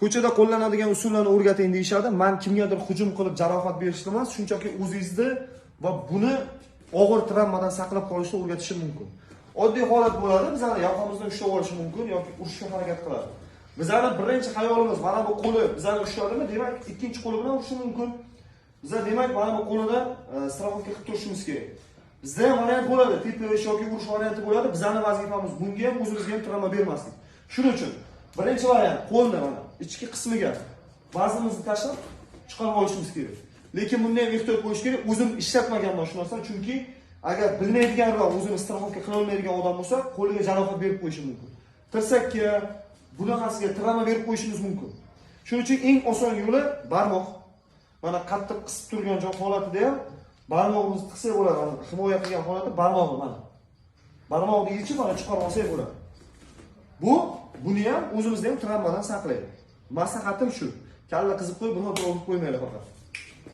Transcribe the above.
ko'chada qo'llanadigan usullarni o'rgating deyishadi. Man kimgadir hujum qilib jarohat berishni emas shunchaki o'zingizni va buni og'ir travmadan saqlab qolishni o'rgatishim mumkin. Oddiy holat bo'ladi. Bizani yoqamizdan ushlab olishi mumkin yoki urishga harakat qiladi. Bizani birinchi xayolimiz mana bu qo'li bizani ushladimi demak ikkinchi qo'li bilan urishi mumkin. Biza demak mana bu qo'lida e, страховка qilib turishimiz kerak. Bizda ham variant bo'ladi. Tepalash yoki urish varianti bo'ladi. Bizani vazifamiz bunga ham o'zimizga ham travma bermaslik. Shuning uchun birinchi variant qo'lni mana ichki qismiga vazimizni tashlab chiqarib olishimiz kerak. Lekin bunda ham ehtiyot bo'lish kerak o'zim ishlatmaganman shu narsani chunki agar bilmaydiganroq o'zini страховка qilolmaydigan odam bo'lsa qo'liga jarohat berib qo'yishi mumkin. Tirsakka bunaqasiga travma berib qo'yishimiz mumkin. Shuning uchun eng oson yo'li barmoq. Mana qattiq qisib turgan joy holatida ham barmog'imizni tiqsak bo'ladi. Mana himoya qilgan holatda barmog'i mana. Barmoqni yechib mana chiqarib olsak bo'ladi. Bu buni ham o'zimizni ham travmadan saqlaydi. Maslahatim shu. Kalla qizib qo'yib buni o'tirib qo'ymanglar faqat.